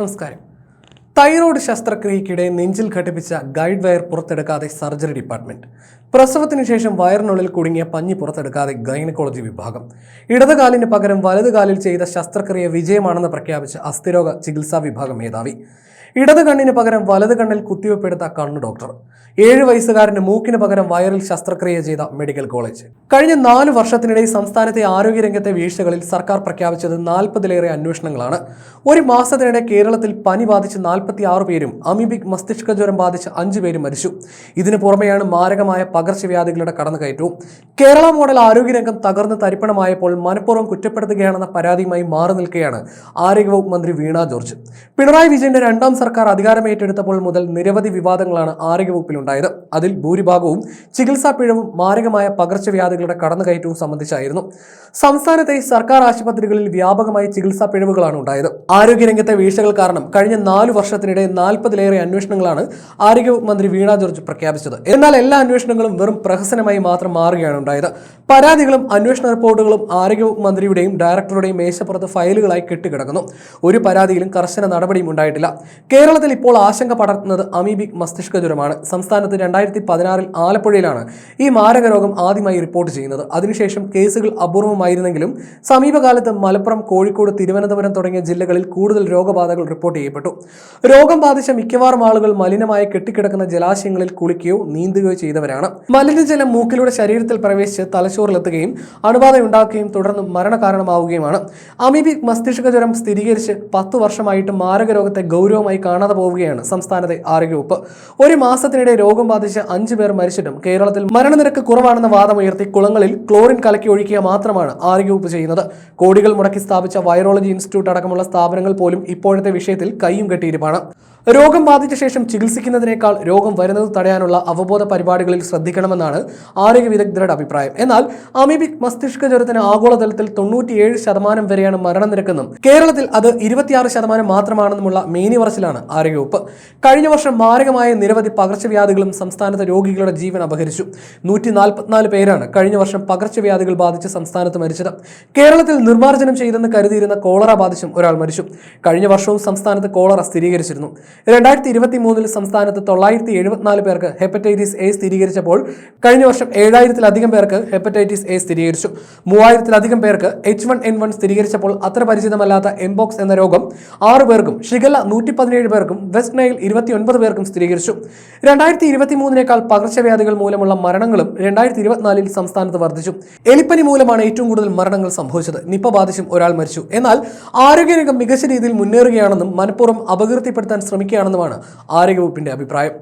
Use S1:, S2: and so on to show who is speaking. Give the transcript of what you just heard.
S1: നമസ്കാരം. തൈറോയ്ഡ് ശസ്ത്രക്രിയയ്ക്കിടെ നെഞ്ചിൽ ഘടിപ്പിച്ച ഗൈഡ് വയർ പുറത്തെടുക്കാതെ സർജറി ഡിപ്പാർട്ട്മെന്റ്. പ്രസവത്തിന് ശേഷം വയറിനുള്ളിൽ കുടുങ്ങിയ പഞ്ഞി പുറത്തെടുക്കാതെ ഗൈനക്കോളജി വിഭാഗം. ഇടതുകാലിന് പകരം വലതുകാലിൽ ചെയ്ത ശസ്ത്രക്രിയ വിജയമാണെന്ന് പ്രഖ്യാപിച്ച അസ്ഥിരോഗ ചികിത്സാ വിഭാഗം മേധാവി. ഇടത് കണ്ണിന് പകരം വലത് കണ്ണിൽ കുത്തിവെപ്പെടുത്ത കണ്ണ് ഡോക്ടർ. ഏഴ് വയസ്സുകാരന് മൂക്കിന് പകരം വയറിൽ ശസ്ത്രക്രിയ ചെയ്ത മെഡിക്കൽ കോളേജ്. കഴിഞ്ഞ നാല് വർഷത്തിനിടെ സംസ്ഥാനത്തെ ആരോഗ്യരംഗത്തെ വീഴ്ചകളിൽ സർക്കാർ പ്രഖ്യാപിച്ചത് നാൽപ്പതിലേറെ അന്വേഷണങ്ങളാണ്. ഒരു മാസത്തിനിടെ കേരളത്തിൽ പനി ബാധിച്ച് നാൽപ്പത്തി ആറ് പേരും അമീബിക് മസ്തിഷ്ക ജ്വരം ബാധിച്ച് അഞ്ചു പേരും മരിച്ചു. ഇതിനു പുറമെയാണ് മാരകമായ പകർച്ചവ്യാധികളുടെ കടന്നുകയറ്റവും. കേരള മോഡൽ ആരോഗ്യരംഗം തകർന്ന് തരിപ്പണമായപ്പോൾ മനഃപൂർവം കുറ്റപ്പെടുത്തുകയാണെന്ന പരാതിയുമായി മാറി നിൽക്കുകയാണ് ആരോഗ്യവകുപ്പ് മന്ത്രി വീണ ജോർജ്. പിണറായി വിജയന്റെ രണ്ടാം സർക്കാർ അധികാരമേറ്റെടുത്തപ്പോൾ മുതൽ നിരവധി വിവാദങ്ങളാണ് ആരോഗ്യവകുപ്പിലുണ്ടായത്. അതിൽ ഭൂരിഭാഗവും ചികിത്സാ പിഴവും മാരകമായ പകർച്ചവ്യാധികളുടെ കടന്നുകയറ്റവും സംബന്ധിച്ചായിരുന്നു. സംസ്ഥാനത്തെ സർക്കാർ ആശുപത്രികളിൽ വ്യാപകമായി ചികിത്സാ പിഴവുകളാണ് ഉണ്ടായത്. ആരോഗ്യരംഗത്തെ വീഴ്ചകൾ കാരണം കഴിഞ്ഞ നാലു വർഷത്തിനിടെ നാൽപ്പതിലേറെ അന്വേഷണങ്ങളാണ് ആരോഗ്യവകുപ്പ് മന്ത്രി വീണ ജോർജ് പ്രഖ്യാപിച്ചത്. എന്നാൽ എല്ലാ അന്വേഷണങ്ങളും വെറും പ്രഹസനമായി മാത്രം മാറുകയാണ് ഉണ്ടായത്. പരാതികളും അന്വേഷണ റിപ്പോർട്ടുകളും ആരോഗ്യവകുപ്പ് മന്ത്രിയുടെയും ഡയറക്ടറുടെയും മേശപ്പുറത്ത് ഫയലുകളായി കെട്ടിക്കിടക്കുന്നു. ഒരു പരാതിയിലും കർശന നടപടിയും ഉണ്ടായിട്ടില്ല. കേരളത്തിൽ ഇപ്പോൾ ആശങ്ക പടർത്തുന്നത് അമീബിക് മസ്തിഷ്ക ജ്വരമാണ്. സംസ്ഥാനത്ത് രണ്ടായിരത്തി പതിനാറിൽ ആലപ്പുഴയിലാണ് ഈ മാരക രോഗം ആദ്യമായി റിപ്പോർട്ട് ചെയ്യുന്നത്. അതിനുശേഷം കേസുകൾ അപൂർവമായിരുന്നെങ്കിലും സമീപകാലത്ത് മലപ്പുറം കോഴിക്കോട് തിരുവനന്തപുരം തുടങ്ങിയ ജില്ലകളിൽ കൂടുതൽ രോഗബാധകൾ റിപ്പോർട്ട് ചെയ്യപ്പെട്ടു. രോഗം ബാധിച്ച മിക്കവാറും ആളുകൾ മലിനമായി കെട്ടിക്കിടക്കുന്ന ജലാശയങ്ങളിൽ കുളിക്കുകയോ നീന്തുകയോ ചെയ്തവരാണ്. മലിനജലം മൂക്കിലൂടെ ശരീരത്തിൽ പ്രവേശിച്ച് തലച്ചോറിലെത്തുകയും അണുബാധ ഉണ്ടാക്കുകയും തുടർന്ന് മരണകാരണമാവുകയുമാണ്. അമീബിക് മസ്തിഷ്ക ജ്വരം സ്ഥിരീകരിച്ച് പത്ത് വർഷമായിട്ട് മാരക രോഗത്തെ ഗൗരവമായി കാണാതെ പോവുകയാണ് സംസ്ഥാനത്തെ ആരോഗ്യവകുപ്പ്. ഒരു മാസത്തിനിടെ രോഗം ബാധിച്ച് അഞ്ചു പേർ മരിച്ചിട്ടും കേരളത്തിൽ മരണനിരക്ക് കുറവാണെന്ന വാദമുയർത്തി കുളങ്ങളിൽ ക്ലോറിൻ കലക്കി ഒഴിക്കുക മാത്രമാണ് ആരോഗ്യവകുപ്പ് ചെയ്യുന്നത്. കോടികൾ മുടക്കി സ്ഥാപിച്ച വൈറോളജി ഇൻസ്റ്റിറ്റ്യൂട്ട് അടക്കമുള്ള സ്ഥാപനങ്ങൾ പോലും ഇപ്പോഴത്തെ വിഷയത്തിൽ കൈയും കെട്ടിയിരിപ്പാണ്. രോഗം ബാധിച്ച ശേഷം ചികിത്സിക്കുന്നതിനേക്കാൾ രോഗം വരുന്നത് തടയാനുള്ള അവബോധ പരിപാടികളിൽ ശ്രദ്ധിക്കണമെന്നാണ് ആരോഗ്യ വിദഗ്ധരുടെ അഭിപ്രായം. എന്നാൽ അമീബിക് മസ്തിഷ്ക ജ്വരത്തിന് ആഗോളതലത്തിൽ തൊണ്ണൂറ്റിയേഴ് ശതമാനം വരെയാണ് മരണനിരക്കെന്നും കേരളത്തിൽ അത് ഇരുപത്തിയാറ് ശതമാനം മാത്രമാണെന്നുമുള്ള മേനി പറച്ചിലാണ് ആരോഗ്യവകുപ്പ്. കഴിഞ്ഞ വർഷം മാരകമായ നിരവധി പകർച്ചവ്യാധികളും സംസ്ഥാനത്തെ രോഗികളുടെ ജീവൻ അപഹരിച്ചു. നൂറ്റി നാൽപ്പത്തിനാല് പേരാണ് കഴിഞ്ഞ വർഷം പകർച്ചവ്യാധികൾ ബാധിച്ച് സംസ്ഥാനത്ത് മരിച്ചത്. കേരളത്തിൽ നിർമ്മാർജനം ചെയ്തെന്ന് കരുതിയിരുന്ന കോളറ ബാധിച്ചും ഒരാൾ മരിച്ചു. കഴിഞ്ഞ വർഷവും സംസ്ഥാനത്ത് കോളറ സ്ഥിരീകരിച്ചിരുന്നു. രണ്ടായിരത്തി ഇരുപത്തി മൂന്നിൽ സംസ്ഥാനത്ത് തൊള്ളായിരത്തി എഴുപത്തിനാല് പേർക്ക് ഹെപ്പറ്റൈറ്റിസ് എ സ്ഥിരീകരിച്ചപ്പോൾ കഴിഞ്ഞ വർഷം ഏഴായിരത്തിലധികം പേർക്ക് ഹെപ്പറ്റൈറ്റിസ് എ സ്ഥിരീകരിച്ചു. മൂവായിരത്തിലധികം പേർക്ക് എച്ച് വൺ എൻ വൺ സ്ഥിരീകരിച്ചപ്പോൾ അത്ര പരിചിതമല്ലാത്ത എംബോക്സ് എന്ന രോഗം ആറ് പേർക്കും ഷിഗല്ല നൂറ്റി പതിനേഴ് പേർക്കും വെസ്റ്റ് നൈൽ ഇരുപത്തിയൊൻപത് പേർക്കും സ്ഥിരീകരിച്ചു. രണ്ടായിരത്തി ഇരുപത്തി മൂന്നിനേക്കാൾ പകർച്ചവ്യാധികൾ മൂലമുള്ള മരണങ്ങളും രണ്ടായിരത്തി ഇരുപത്തിനാലിൽ സംസ്ഥാനത്ത് വർദ്ധിച്ചു. എലിപ്പനി മൂലമാണ് ഏറ്റവും കൂടുതൽ മരണങ്ങൾ സംഭവിച്ചത്. നിപ്പ ബാധിച്ചും ഒരാൾ മരിച്ചു. എന്നാൽ ആരോഗ്യരംഗം മികച്ച രീതിയിൽ മുന്നേറുകയാണെന്നും മനഃപൂർവം അപകീർത്തിപ്പെടുത്താൻ ശ്രമിക്കുകയാണെന്നുമാണ് ആരോഗ്യവകുപ്പിന്റെ അഭിപ്രായം.